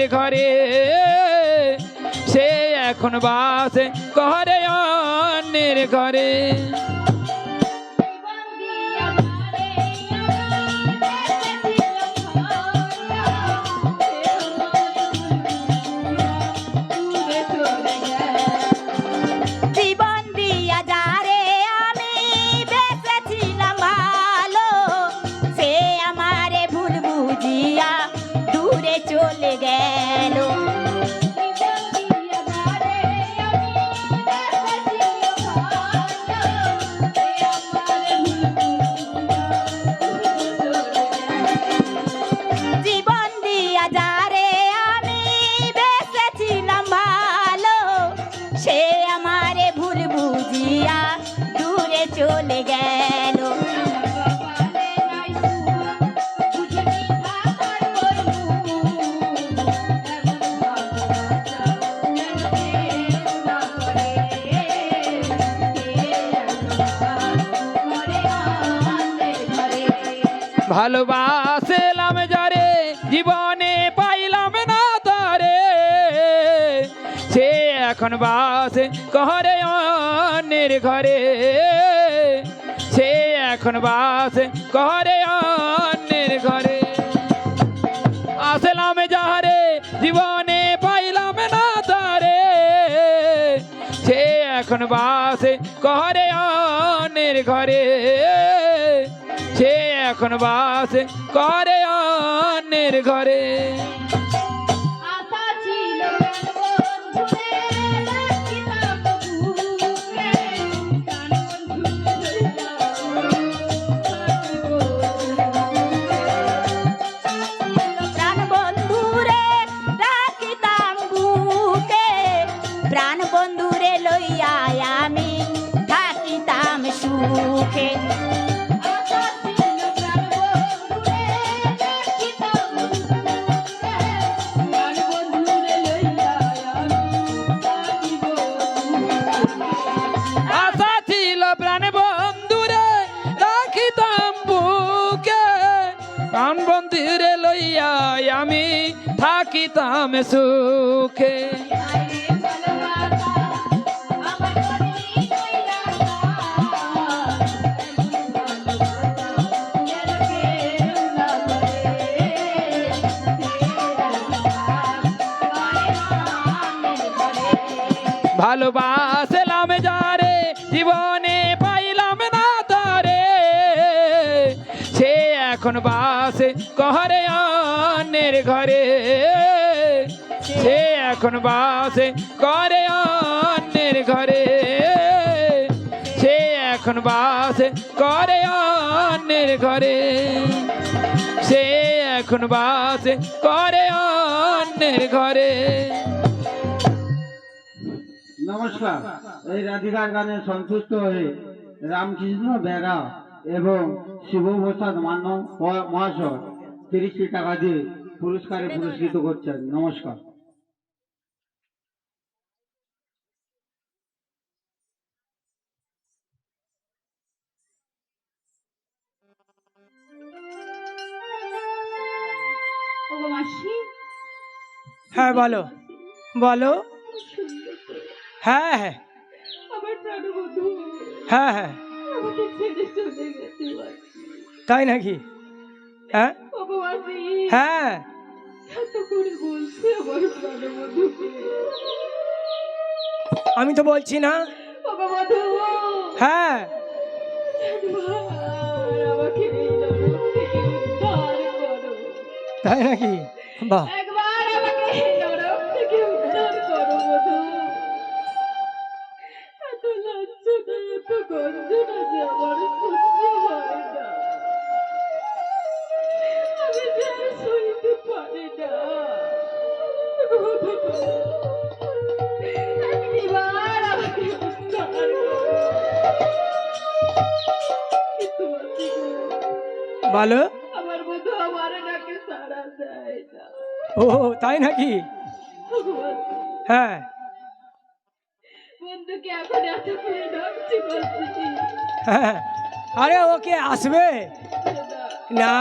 অন্যের ঘরে। সে এখন বাসে ঘরে অন্যের ঘরে। ভালোবাসলাম যারে, জীবনে পাইলাম না তারে। সে এখন বাস করে অন্যের ঘরে। সে এখন বাস করে অন্যের বাসে করে অন্যের ঘরে। থাকিতাম সুখে ভালোবাসলাম যারে জীবনে এখন বাসে করে অন্যের ঘরে, সে এখন বাসে করে অন্যের ঘরে। সে এখন বাসে করে অন্যের ঘরে। নমস্কার, এই রাধিকার গানে সন্তুষ্ট হয়ে রামকৃষ্ণ বেরা এবং শিবপ্রসাদ মান্য মহাশয় তিরিশটি টাকা দিয়ে পুরস্কারে পুরস্কৃত করছেন। নমস্কার। হ্যাঁ বলো। বলো। হ্যাঁ হ্যাঁ। হ্যাঁ হ্যাঁ। তাই নাকি? হ্যাঁ। হ্যাঁ। আমি তো বলছি না। হ্যাঁ। আমাকে এই তাই নাকি? বাহ একবার ও তাই নাকি? হ্যাঁ। হ্যাঁ। আরে ওকে আসবে? না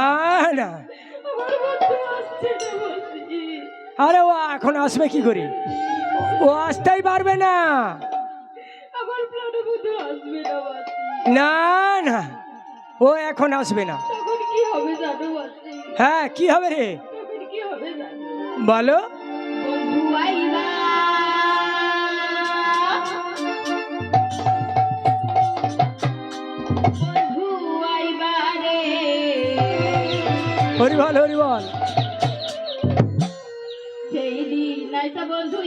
না। আরে ও এখন আসবে কি করে? ও আসতেই পারবে না। না না ও এখন আসবে না। হ্যাঁ কি হবে রে? বলো। হরিবল আইবা বন্ধু আইবা রে হরি বল। হরি সেই দিন বন্ধু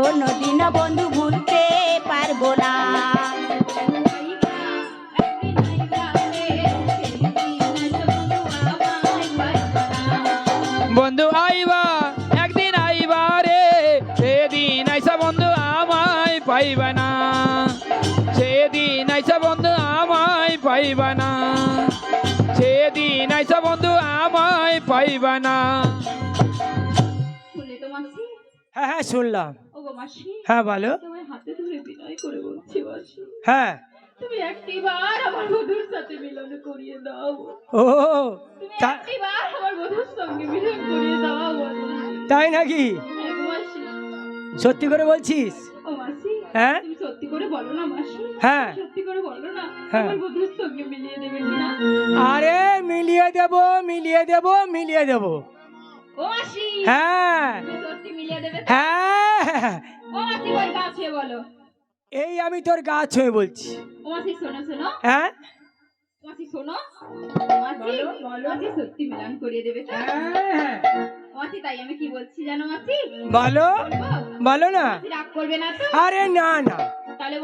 কোনোদিনও বন্ধু ভুলতে পারব না। বন্ধু আইবা একদিন আইবা রে সেদিন আইসা বন্ধু আমায় পাইবা না। সেদিন আইসা বন্ধু আমায় পাইবা না। সেদিন আইসা বন্ধু আমায় পাইবা না। হ্যাঁ হ্যাঁ শুনলাম। হ্যাঁ বলো। হাতে ধরে বিনয় করে বলছি মাসি। হ্যাঁ। তুমি একটিবার আমার বধুর সাথে মিলন করিয়ে দাও। ও তুমি একটিবার আমার বধুর সঙ্গে মিলন করিয়ে দাও তাই নাকি? এক সত্যি করে বলছিস? ও মাসি হ্যাঁ? তুমি সত্যি করে বলো না মাসি। হ্যাঁ। সত্যি করে বলো না হ্যাঁ। আমার বধুর সঙ্গে মিলিয়ে দেবে কিনা আরে মিলিয়ে দেব মিলিয়ে দেব মিলিয়ে দেব। ও মাসি। হ্যাঁ। সত্যি মিলিয়ে দেবে হ্যাঁ। এই আমি তোর গা ছুঁয়ে বলছি। হ্যাঁ? হ্যাঁ, মাসি বলো বলো না। আরে না না।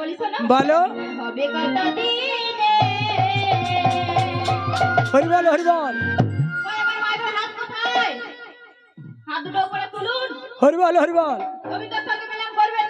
বলি শোনো। বলো। হবে কত দিনে? হরি বল হরি বল ওই আমার মায়ের হাত হাত দুটো উপরে তুলুন। হরি বল হরি বল গোবিন্দের সঙ্গে মিলন করবেন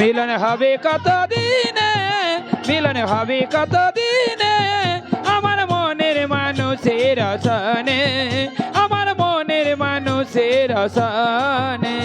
মিলন হবে কত দিনে মিলন হবে কত দিনে আমার মনের মানুষের সনে আমার মনের মানুষের সনে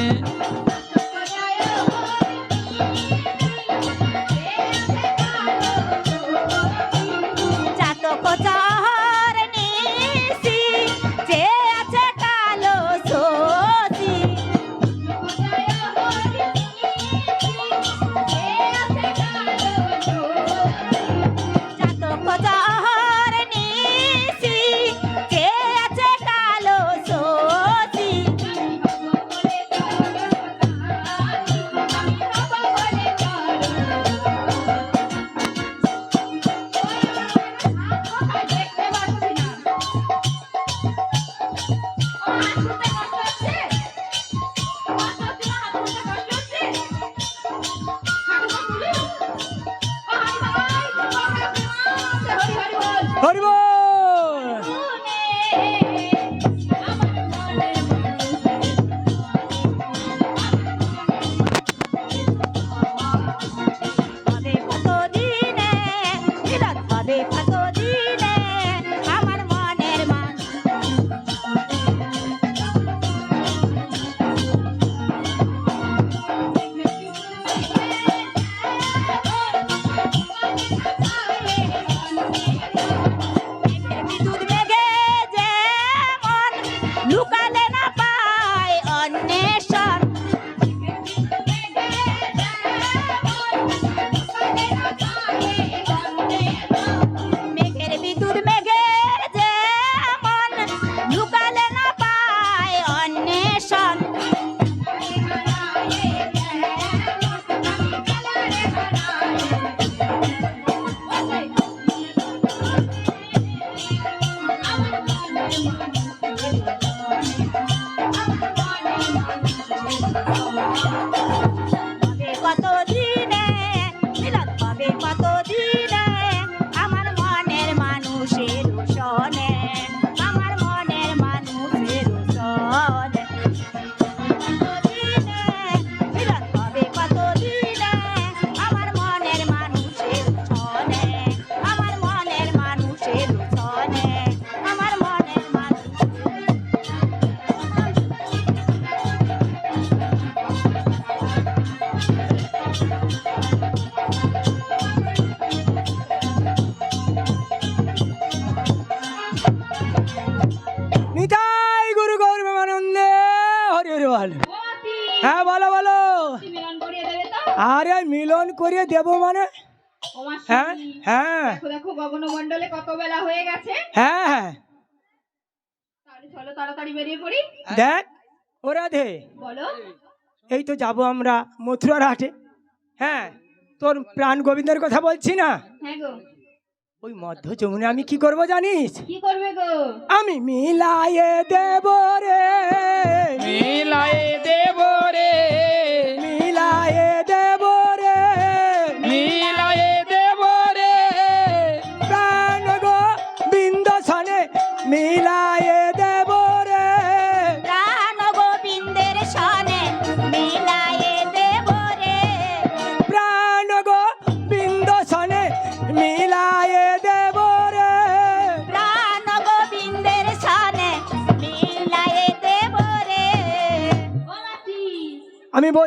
করিয়ে দেবো মানে? হ্যাঁ হ্যাঁ। দেখো দেখো কত বেলা হয়ে গেছে। হ্যাঁ হ্যাঁ। তাহলে চলো তাড়াতাড়ি বেরিয়ে পড়ি। দেখ ও রাধে। বলো। এই তো যাব আমরা মথুরার হাটে। হ্যাঁ তোর প্রাণ গোবিন্দের কথা বলছি না? হ্যাঁ গো। ওই মধ্য যমুনে আমি কি করব জানিস? কি করবে গো? আমি মিলায়ে দেব রে। মিলাই দেব রে।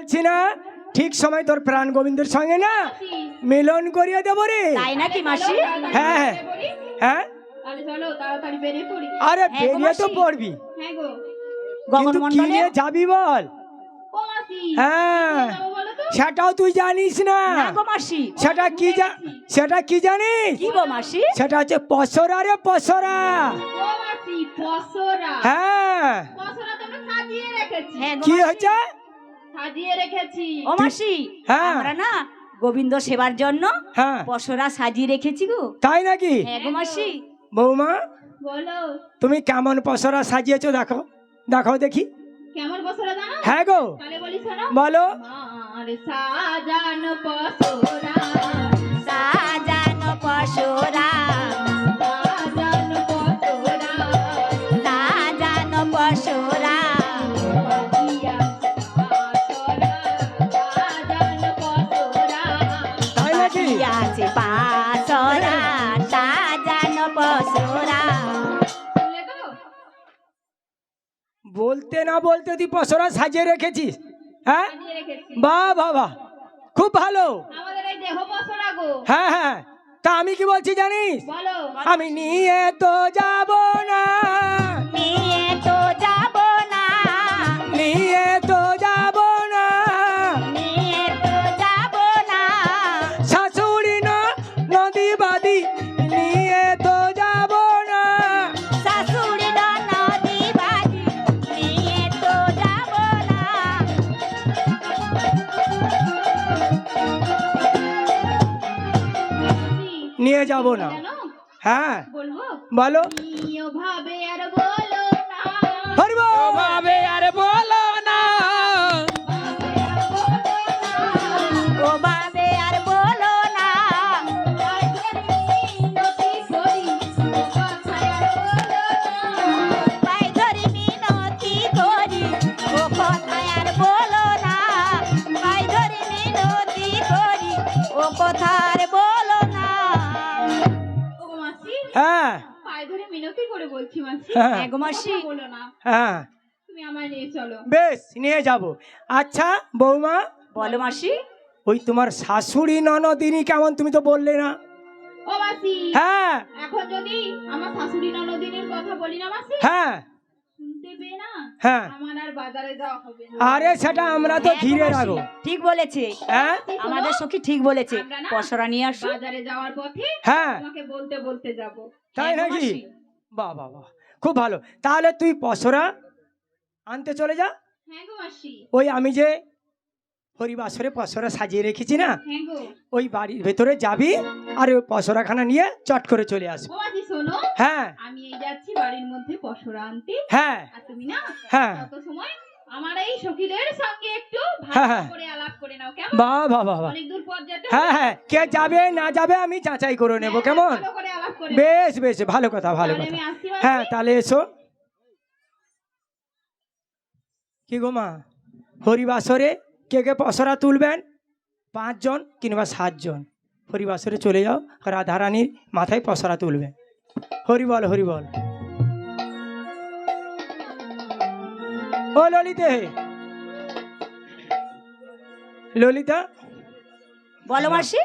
বলছি না। ঠিক সময় তোর প্রাণ গোবিন্দের সঙ্গে না। মিলন করিয়ে দেব রে। তাই নাকি মাসি? হ্যাঁ হ্যাঁ। পড়ি। আরে হ্যাঁ বেরিয়ে তো পড়বি। হ্যাঁ কিন্তু কি নিয়ে যাবি বল? হ্যাঁ। যাব বলো তো? সেটাও তুই জানিস না। না গো মাসি। সেটা কি সেটা কি জানিস? কি গো মাসি? সেটা হচ্ছে পসরা রে পসরা। হ্যাঁ। হ্যাঁ কি মাসি। সাজিয়ে রেখেছি। ও মাসি হ্যাঁ। আমরা না গোবিন্দ সেবার জন্য হ্যাঁ। পশরা সাজিয়ে রেখেছি গো। তাই নাকি? হ্যাঁ গো মাসি। বৌমা বলো। তুমি কেমন পসরা সাজিয়েছো দেখো দেখো দেখি। কেমন পসরা জানো? হ্যাঁ গো। তাহলে বলি শোনো। বলো। মার সাজানো পসরা সাজানো পশরা। বলতে না বলতে তুই পশরা সাজিয়ে রেখেছিস হ্যাঁ? বা বাবা খুব ভালো। হ্যাঁ হ্যাঁ তা আমি কি বলছি জানিস? আমি নিয়ে তো যাব না। যাব না। হ্যাঁ। বলব? বলো। ভাবে আর বলো না। ভাবে আর বলছি মাসি। হ্যাঁ। হ্যাঁ মাসি। বলো না। হ্যাঁ। তুমি আমায় নিয়ে চলো। বেশ নিয়ে যাব। আচ্ছা বৌমা। বলো মাসি। ওই তোমার শাশুড়ি ননদিনী কেমন তুমি তো বললে না। ও মাসি হ্যাঁ। এখন যদি আমার শাশুড়ি ননদিনীর কথা বলি না মাসি? হ্যাঁ। শুনতে পেয়ে না? হ্যাঁ। আর বাজারে যাওয়া হবে না। আরে সেটা আমরা তো হ্যাঁ গো ঘিরে রাখো। ঠিক বলেছে। হ্যাঁ? আমাদের সখী ঠিক বলেছে। পশরা নিয়ে আসো। বাজারে যাওয়ার পথে হ্যাঁ। বলতে বলতে যাব। তাই নাকি। বাহ বাহ বাহ। খুব ভালো। তাহলে তুই পসরা আনতে চলে যা। হ্যাঁ ওই আমি যে হরিবাসরে পসরা সাজিয়ে রেখেছি না হ্যাঁ ওই বাড়ির ভেতরে যাবি আর ওই পসরাখানা নিয়ে চট করে চলে আসবি হ্যাঁ। আমি এই যাচ্ছি বাড়ির মধ্যে পশুরা আনতে। হ্যাঁ। তুমি না হ্যাঁ। সময় আমার এই সখীদের সঙ্গে একটু হ্যাঁ, ভালো হ্যাঁ। করে আলাপ করে নাও কেমন? বাহ বাহ বাহ বাহ। অনেক দূর পথ যেতে হ্যাঁ হ্যাঁ। কে যাবে না যাবে আমি যাচাই করে নেব কেমন? বেশ বেশ ভালো কথা ভালো কথা। হ্যাঁ তাহলে এসো। কি গো মা? হরিবাসরে কে কে পসরা তুলবেন? পাঁচজন কিংবা সাতজন। হরিবাসরে চলে যাও রাধারানীর মাথায় পসরা তুলবেন হরিবল হরিবল ও ললিতে ললিতা? বলো মাসি।